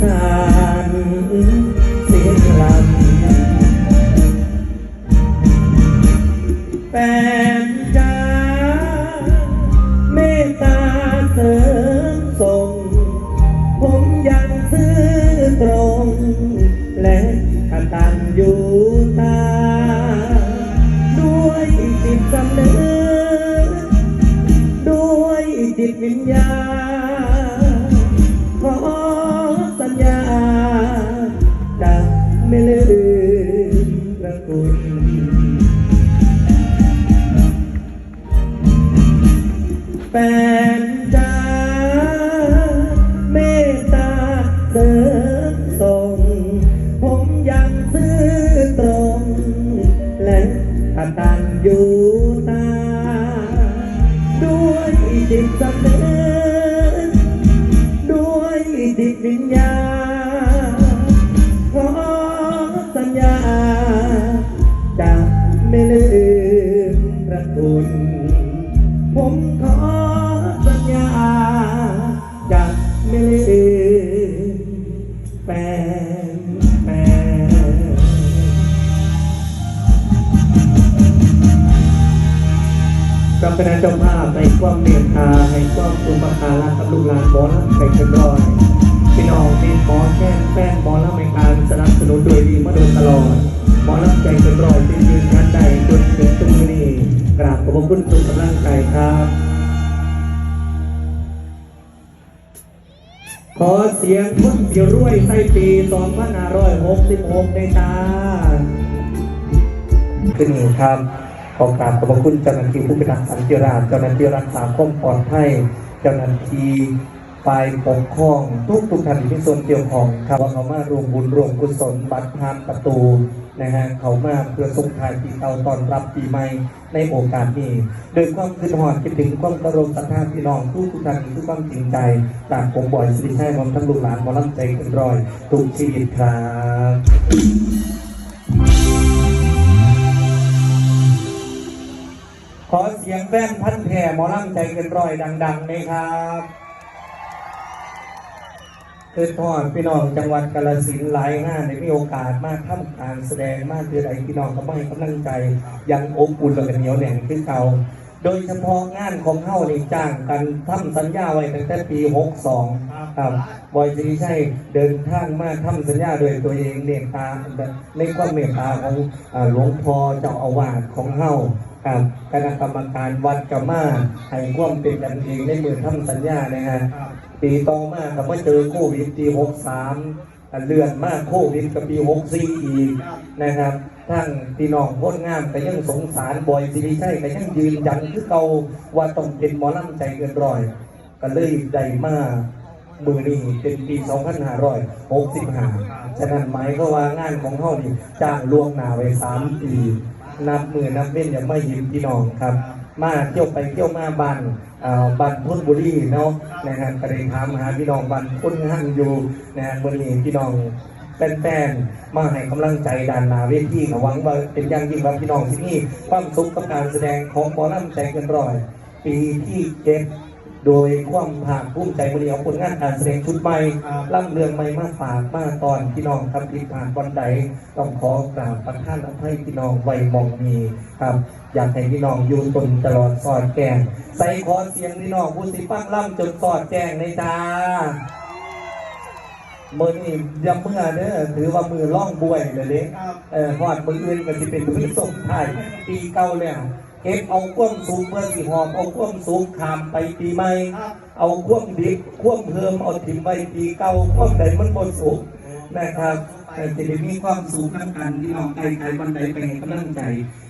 สานเสียงลำแฟนจ้าเมตตาเสริมส่ง ผมยังซื่อตรง และกตัญญูตา ด้วยจิตสำนึก ระคุณแฟนจ้าเมตตาเธอ ผมขอสัญญาจะไม่ลืมแฟนแฟนกับคณะเจ้าภาพในความเมตตาให้ความอุปการะกับลูกหลานบอลไปเป็นร้อยพี่น้องที่ขอแค่แฟนบอลและในการสนับสนุนโดยดีมาโดยตลอดบอลใจเป็นรอย กราบขอบพระคุณทุกกำลังใจครับ ขอเสียงพุ่นเสียวรวยไส้ปี2566ในตาขึ้นนี้ครับขอกราบขอบพระคุณเจ้าหน้าที่ผู้พิทักษ์สันติราษฎร์เจ้าหน้าที่รักษาความปลอดภัยเจ้าหน้าที่ฝ่ายปกครองทุกทุกท่านที่ส่วนเกี่ยวข้องครับว่าเขามารวมบุญรวมกุศลบัตรทานประตู นะฮะเขามาเพื่อส่งท้ายปีเก่าตอนรับปีใหม่ในโอกาสนี้โดยความคิดหอดคิดถึงความกระรมศรัทธาพี่น้องทุกทุกท่านทุกความจริงใจจากผมบ่อยสิริชัยมอมทั้งลูกหลานมอลำใจกันรอยทุกชีวิตครับขอเสียงแฟนพันแผ่หมอลำใจเกินร้อยดัง ๆ เลยครับ คือทอพี่น้องจังหวัดกาฬสินหลายงานได้มีโอกาสมากทำกลารแสดงมากคือใดพี่น้องก็ไม่กำลังใจยังอบอุ่นและกันเหนียวแน่นขึ้นเก่าโดยเฉพาะงานของเฮ้านี่จ้างกันทำสัญญาไว้ตั้งแต่ปี 62 ครับบอยสิริชัยเดินทางมาทำสัญญาโดยตัวเองเมตตาในความเมตตาของหลวงพ่อเจ้าอาวาสของเฮ้า ครับคณะกรรมการวัดกับมาให้ความเป็นกันเองในมือทำสัญญานะฮะปีต่อมาก็มาเจอโควิดปี63อะเลื่อนมากโควิดกับปี64อีกนะครับทั้งพี่น้องพ้นงามก็ยังสงสารบอยสิริชัยก็ยังยืนยันคือเก่าว่าต้องเป็นหมอลำใจเกินร้อย ก็เลยได้มามือนี้เป็นปี 2565 ฉะนั้นหมายก็ว่างานของเขานี่จ้างล่วงหน้าไว้ 3 ปี นับมือนับเว้นยังไม่ยิ้มพี่น้องครับ มาเที่ยวไปเที่ยวมาบันอ่อบันพุนบุรีเนาะนะฮะก็เลยถามหาพี่น้องบันพุนหันอยู่นะฮะวันนี้พี่น้องแฟนๆมาให้กำลังใจดานนาเวทีหวังว่าเป็นอย่างยิ่งว่าพี่น้องที่นี่ความสุขกับการแสดงของบอลลัมใจเกันร้อย ปีที่เจ็ด โดยความภาคภูมิใจบริเอาผลงานการแสดงชุดใหม่ล่ำเรืองใหม่มาฝากมาตอนพี่น้องครับผิดผ่านวันใดต้องขอกราบประทานอภัยพี่น้องไว้มองมีครับ อยากให้พี่น้องอยู่ตนตลอดสอดแกงใส่คอเสียงพี่น้องผู้สิฟังล่ำจนสอดแกงในจ้ามือนี่ยำเมื่อเด้อถือว่ามือล่องบวยเลยเด้เออพอดมืออื่นก็จะเป็นมือส่งไทายปีเก่าแล้ว เก็บเอาความสูงเมื่อสีหอมเอาความสูงขามไปปีใหม่ เอาความดิบความเพิ่มเอาถิ่มไปปีเก่าความใดมันบนสูงนะครับแต่จะได้มีความสูงน้ำกันที่น้องไกลไกลวันใดไปให้กำลังใจ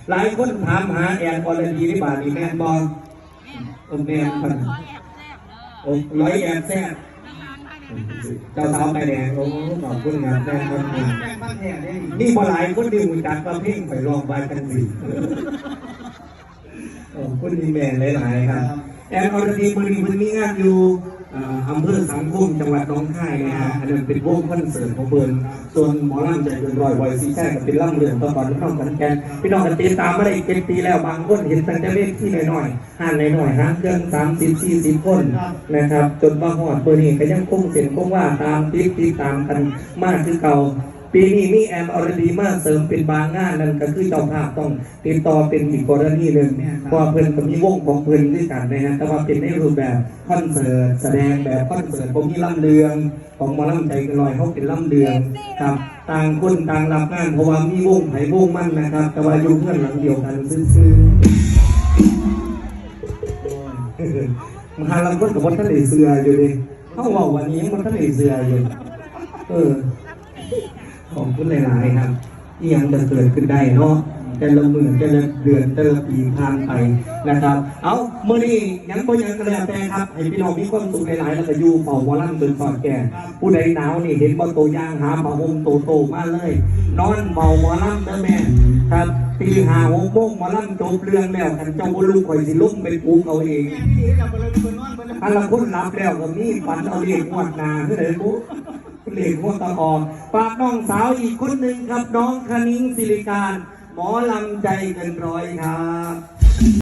หลายคนถามหาแอนอรดีที่บาทนี่แม่นบอลเออแม่นพันโอ้ร้อยแอนแซ่บเจ้าสาวไปแดงโอ้ขอบคุณงานแม่ครับนี่พอหลายคนดีหุ่นจัดประเพ่งไปลองไปกันสิขอบ คุณนี่แม่หลายๆครับ แอนอรดีมือนี้มันมีงานอยู่อำเภอสังคมจังหวัดน้องคายนะฮะอันนั้นเป็นวงคอนเสิร์ตของเพิ่นส่วนหมอลำใจเกินรอยไวยซีแซ่ก็เป็นล่ำเรืองตอนตอนน้องกันแกนพี่น้องกันติดตามมาได้เจ็ดปีแล้วบางคนเห็นตั้งแต่เล็กที่น้อยๆห้านหน้อยๆห้างเครื่องสามสิบสี่สิบคนนะครับ จนมางหอดเบอร์นี้ก็ยังคงเสียงคงว่าตามติดติดตามกันมากคือเก่า ปีนี้มีแอนอรดีมาเสริมเป็นบางงานนั่นก็คือเจ้าภาพต้องติดต่อเป็นอีกกรณีหนึ่งเพราะว่าเพิ่นก็มีวงของเพิ่นด้วยกันนะฮะแต่ว่าเป็นในรูปแบบคอนเสิร์ตแสดงแบบคอนเสิร์ตผมมีล่ำเรืองของหมาล่ำใจกันลอยเขาเป็นล่ำเรืองครับต่างคนต่างรับงานเพราะว่ามีวงไผ่วงมั่นนะครับ แต่ว่าอยู่เพื่อนหลังเดียวกันซื่อๆมหาลังคนกับวัดทะเลเสืออยู่ดิเขาบอกวันนี้มันทะเลเสืออยู่เออ ของคุณหลายๆครับที่ยังจะเกิดขึ้นได้เนาะแต่ละหมือแต่ละเดือนแต่ละปีผ่านไปนะครับ เอาเมื่อนี้ยังบ่ยังกระแล้วแต่ครับให้พี่น้องมีความสุขหลายๆแล้วก็อยู่เฝ้าหมอลำจนสอดแก่ผู้ใดหนาวนี่เห็นบ่ตัวย่างหาผ้าห่มโตโตมาเลย นอนเฝ้าหมอลำเด้อแม่ครับตีหาหกโมงมอลำจบเรื่องแล้วกันเจ้าบ่ลุกข่อยสิลุกเป็นปูเอาเองอันละคนรับแล้วก็มีฝันเอาเรียกงวดหนาคือไดปุ๊ เหล็กหัวตะออกฝากน้องสาวอีกคนหนึ่งครับน้องคณิ้งศิริการ หมอลำใจเกินร้อยครับ